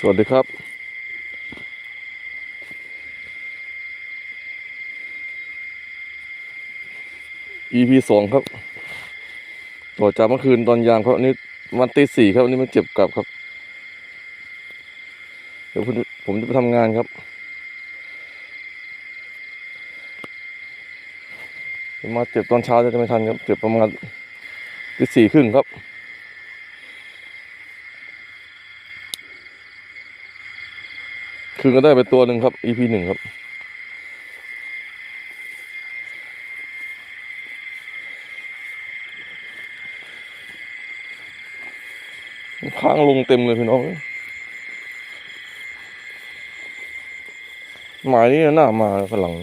สวัสดีครับ EP สองครับ ต่อจากเมื่อคืนตอนยามครับอันนี้วันตีสี่ครับอันนี้มันเจ็บกลับครับ เดี๋ยวผมผมจะไปทำงานครับมาเจ็บตอนเช้าจะไม่ทันครับ เจ็บประมาณตีสี่ครึ่งครับ คืนก็ได้ไปตัวหนึ่งครับ EP หนึ่งครับค้างลงเต็มเลยพี่น้องหมายนี้น่ามาฝรั่ง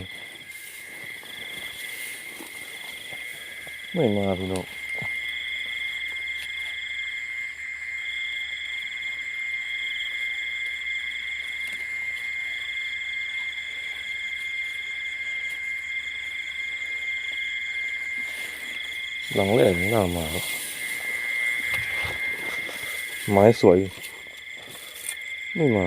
ไม่มาพี่น้อง หลังแรกน่ามาครับไม้สวย ไม่มา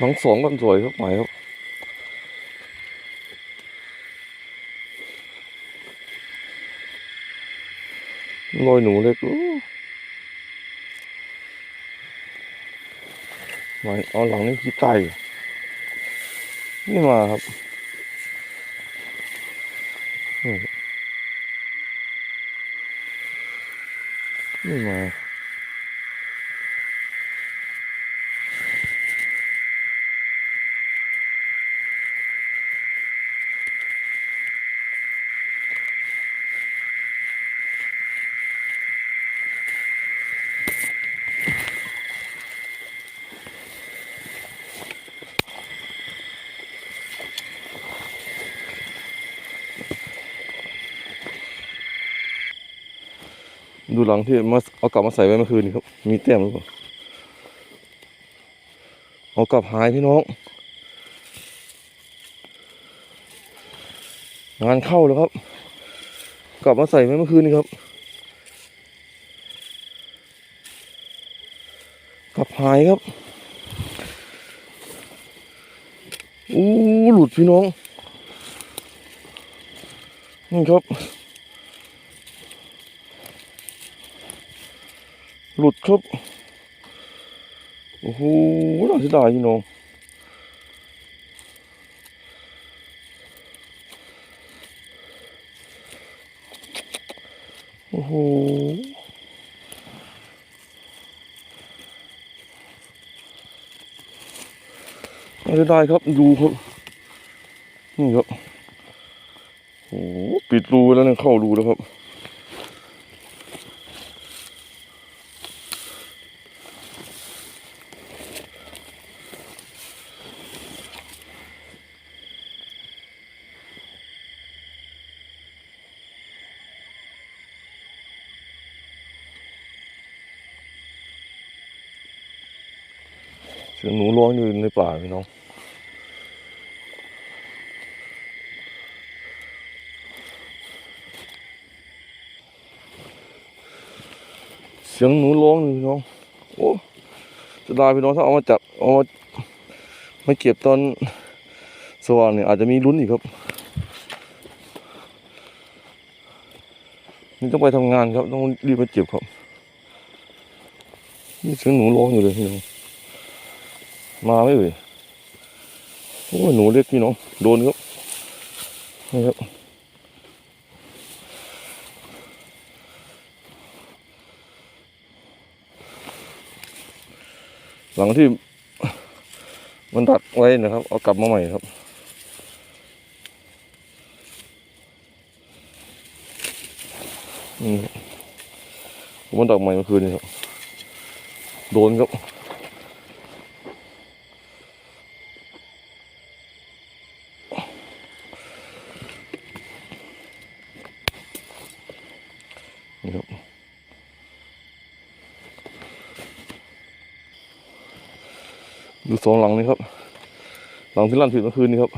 ทั้งสองกันสวยครับไม้ครับลอยหนูเล็ก ม้เอาหลังนี่ขี้ไตนี่มาครับนี่มา หลังที่มาเอากลับมาใส่ไว้เมื่อคืนนี่ครับ มีแต้มหรือเปล่าเอากลับหายพี่น้อง งานเข้าแล้วครับ กลับมาใส่ไว้เมื่อคืนนี่ครับ กลับหายครับอู้หลุดพี่น้องนี่ครับ หลุดครับ โอ้โหน่าเสียดายพี่น้องโอ้โหน่าเสียดายครับ ดูครับ นี่ครับโอ้ปิดรูไว้แล้วเนี่ยเข้ารูแล้วครับ สียงหนูร้องอยู่ในป่าพี่น้องเสียงหนูร้องอยู่พี่น้อง โอ้จะได้พี่น้องถ้าเอามาจับเอามามาเก็บตอนสว่างเนี่ยอาจจะมีลุ้นอีกครับ นี่ต้องไปทำงานครับ ต้องรีบมาเก็บครับ นี่เสียงหนูร้องอยู่เลยพี่น้อง มาไหมเอ่ยโอ้หนูเล็กพี่น้องโดนครับนี่ครับหลังที่มันดักไว้นะครับ เอากลับมาใหม่ครับอืมมันดักใหม่เมื่อคืนนี้ครับ โดนครับ ดูสองหลังนี้ครับ หลังที่ลั่นผิดเมื่อคืนนี้ครับ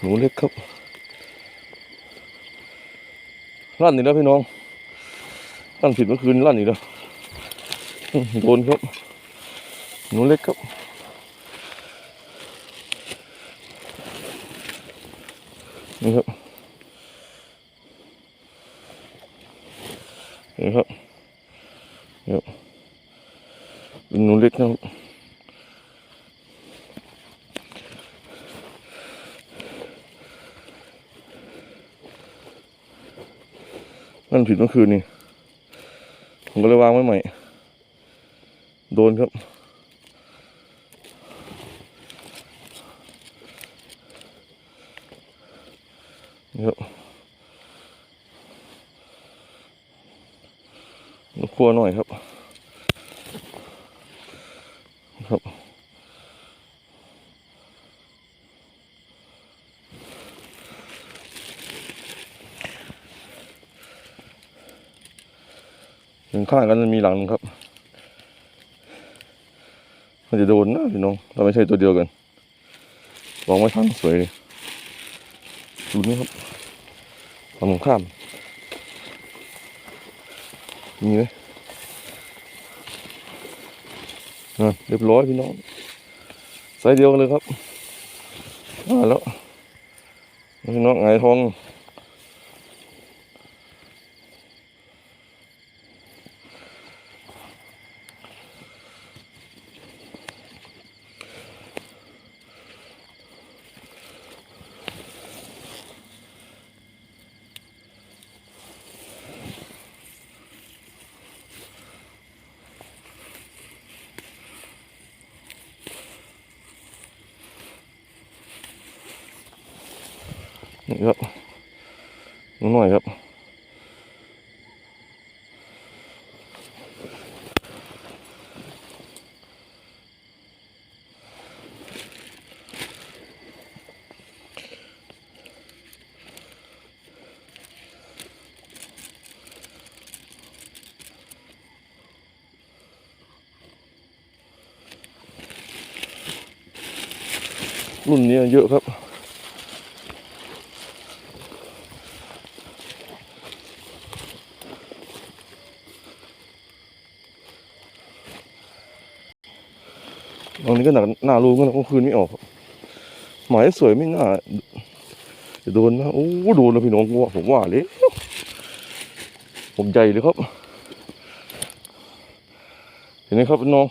หนูเล็กครับลั่นอีกแล้วพี่น้องลั่นผิดเมื่อคืนลั่นอีกแล้วโดนครับ หนูเล็กครับนี่ครับนี่ครับนี่ครับเป็นหนูเล็กนะครับ งผิดเมื่อคืนนี่ผมก็เลยวางไว้ใหม่ โดนครับ นี่ครับมาคั่วหน่อยครับ ข้างกันมีหลังหนึ่งครับ มันจะโดนนะพี่น้องถ้าไม่ใช่ตัวเดียวกันวางไว้ข้างสวยดูนี่ครับทำตรงข้ามมีไหมอะเรียบร้อยพี่น้องไซส์เดียวกันเลยครับมาแล้วพี่น้องไงทอง หน่อยครับรุ่นนี้เยอะครับ ตรงนี้ ก็หนักหน้ารูก็นะเมื่อคืนไม่ออก หมายสวยไม่น่าจะโดนนะโอ้โดนแล้วพี่น้องว่าผมว่าเลยผมใหญ่เลยครับ เห็นไหมครับพี่น้อง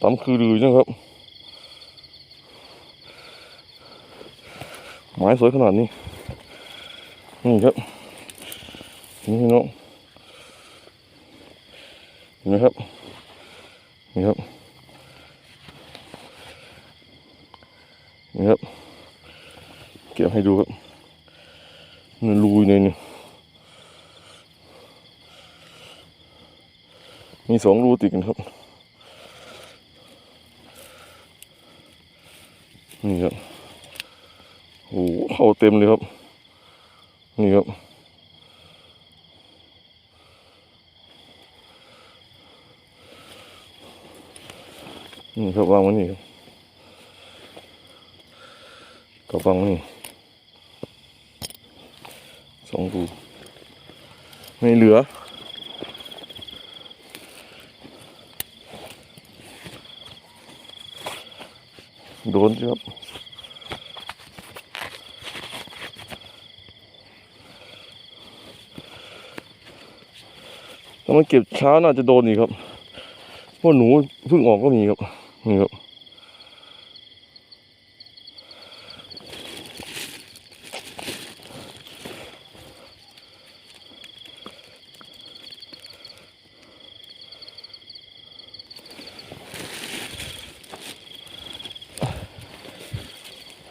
ตามคือลือนะครับ หมายสวยขนาดนี้นี่ครับนี่พี่น้องเห็นไหมครับนี่ครับ นี่ครับ เก็บให้ดูครับมันรูอยู่ในนี่มีสองรูติดกันครับ นี่ครับโอ้โหเข้าเต็มเลยครับ นี่ครับนี่ครับวางไว้นี่ครับ กระบังนี่สองรูไม่เหลือ โดนครับถ้ามันเก็บช้าน่าจะโดนอีกครับเพราะหนูเพิ่งออกก็มีครับ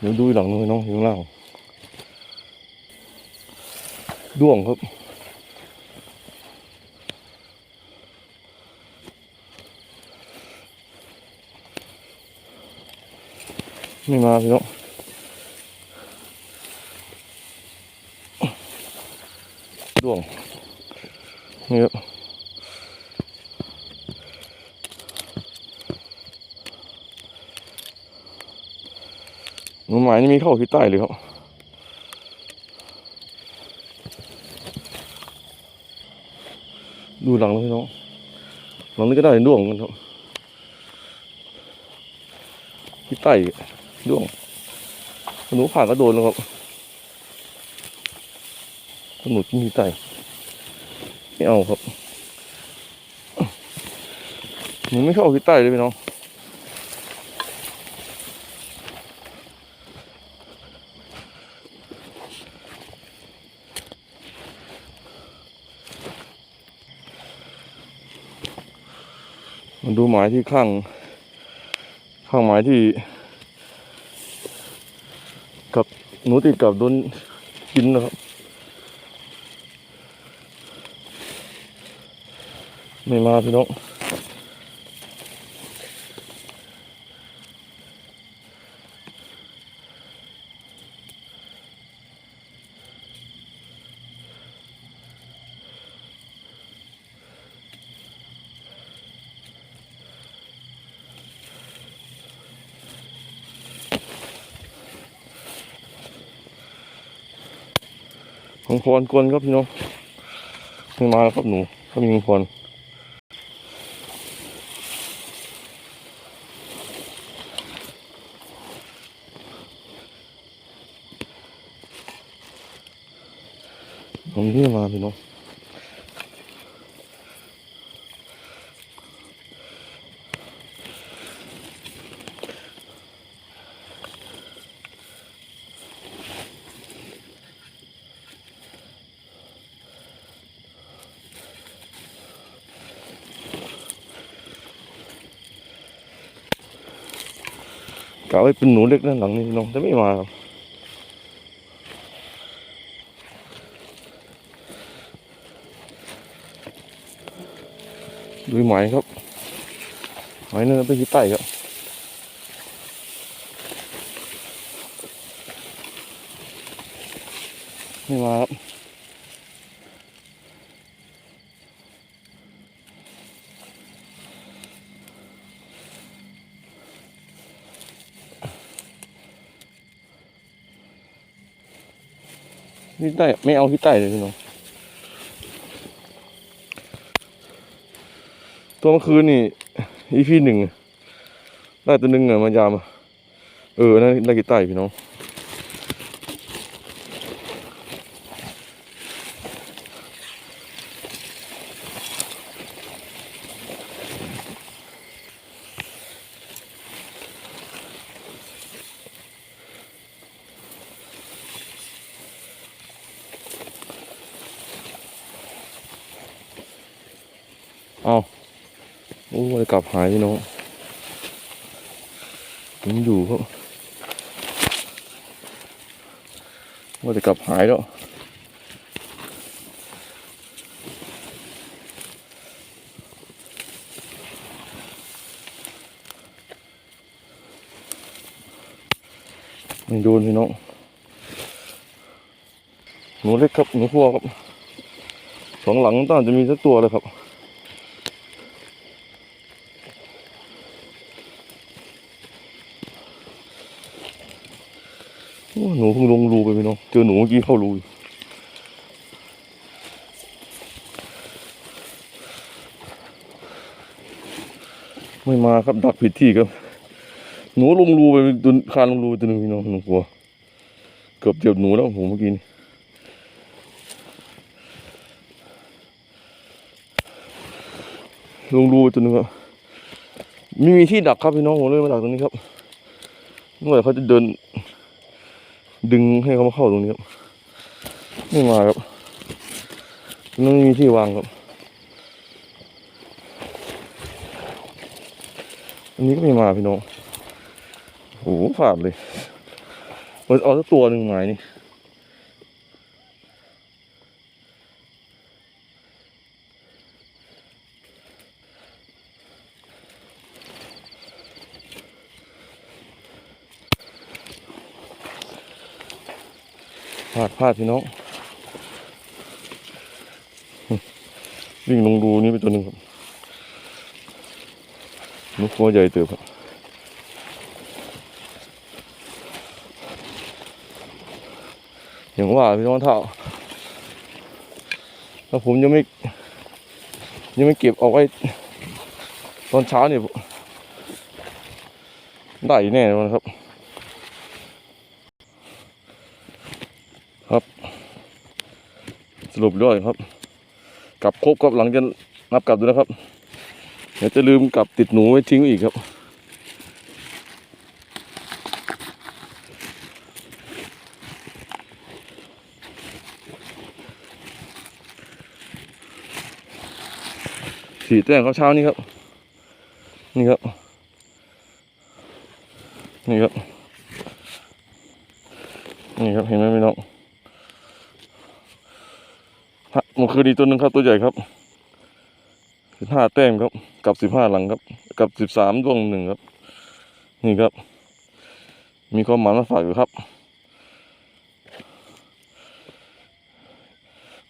เดี๋ยวดูหลังหน่อยน้องอยู่ข้างล่างด้วงครับไม่มาพี่น้อง หนูหมายนี่มีเข้าที่ใต้เลยครับดูหลังแล้วพี่น้องหลังนี้ก็ได้ด้วงกันครับที่ใต้ด้วงหนูผ่านก็โดนแล้วครับหนูที่ใต้ไม่เอาครับหนูไม่เข้าที่ใต้เลยพี่น้อง มาดูหมายที่ข้าง ข้างหมายที่ กับหนูติดกับโดนกินนะครับ ไม่มาพี่น้อง ของพรกวนครับพี่น้องไม่มาแล้วครับหนูถ้ามีของพรผมนี่มาพี่น้อง ไว้เป็นหนูเล็กด้านหลังนี่น้องแต่ไม่มาครับดูหมายครับหมายนั่นไปที่ใต้ครับไม่มาครับ ที่ใต้ไม่เอาที่ใต้เลยพี่น้องตัวเมื่อคืนนี่อีพีหนึ่งได้ตัวหนึ่งอะมันยามเออนั่นได้กี่ใต้พี่น้อง เอาโอ้ยกลับหายพี่น้องยังอยู่ครับว่าจะกลับหายแล้วยังโดนพี่น้องหนูเล็กครับหนูพัวครับสองหลังต้องจะมีสักตัวเลยครับ หนูเพิ่งลงรูไปพี่น้องเจอหนูเมื่อกี้เข้ารูไม่มาครับดักผิดที่ครับ หนูลงรูไปตัวคานลงรูตัวหนึงพี่น้องหนูกลัวเกือบเจ็บหนูแล้วผมเมื่อกี้นี่ลงรูไปตัวหนึงครับไม่มีที่ดักครับพี่น้องผมเลยมาดักตรงนี้ครับเมื่อไหร่เขาจะเดิน ดึงให้เขามาเข้าตรงนี้ครับไม่มาครับมันไม่มีที่วางครับ อันนี้ก็ไม่มาพี่น้องโอ้โหฝาดเลยเอาสักตัวหนึ่งหมายนี่าดพลาดพี่น้องวิ่งลงรูนี้ไปตัวหนึ่งครับนกตัวใหญ่เติบครับอย่างว่าพี่น้องเท่าถ้าผมยังไม่ยังไม่เก็บเอาไว้ตอนเช้าเนี่ยได้แน่นอนครับครับ รุปด้วยครับ กลับครบครับหลังจะนับกลับดูนะครับเดี๋ยวจะลืมกลับติดหนูไว้ทิ้งไว้อีกครับ สีแต้มครับเช้านี้ครับ นี่ครับ นี่ครับ นี่ครับเห็นไหมพี่น้อง ฮะมันคือดีตัวหนึ่งครับตัวใหญ่ครับสิบห้าแต้มครับ กับสิบห้าหลังครับ กับสิบสามดวงหนึ่งครับ นี่ครับ มีความหมายมาฝากอยู่ครับ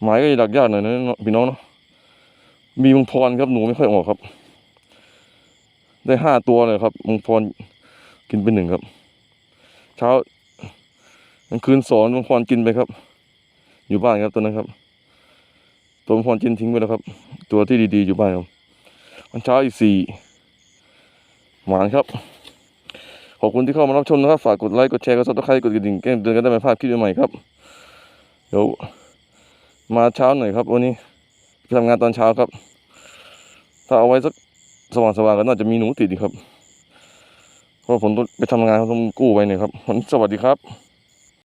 หมายก็จะดักยากหน่อยนะพี่น้องเนาะมีมังพรครับหนูไม่ค่อยออกครับ ได้ห้าตัวเลยครับมังพรกินไปหนึ่งครับ เช้ากลางคืนสอนมังพรกินไปครับ อยู่บ้านครับตัวนั้นครับ ตัวพรกินทิ้งไปแล้วครับ ตัวที่ดีๆอยู่บ้านครับวันเช้าอีกสี่หวานครับ ขอบคุณที่เข้ามารับชมนะครับ ฝากกดไลค์กดแชร์กดซับสไครต์กดกระดิ่งแจ้งเตือนกันได้ไม่พลาดคลิปใหม่ครับเดี๋ยวมาเช้าหน่อยครับวันนี้ไปทำงานตอนเช้าครับ ถ้าเอาไว้สักสว่างๆก็น่าจะมีหนูติดอีครับเพราะผมต้องไปทำงานต้องกู้ไว้เนี่ยครับวันนี้สวัสดีครับ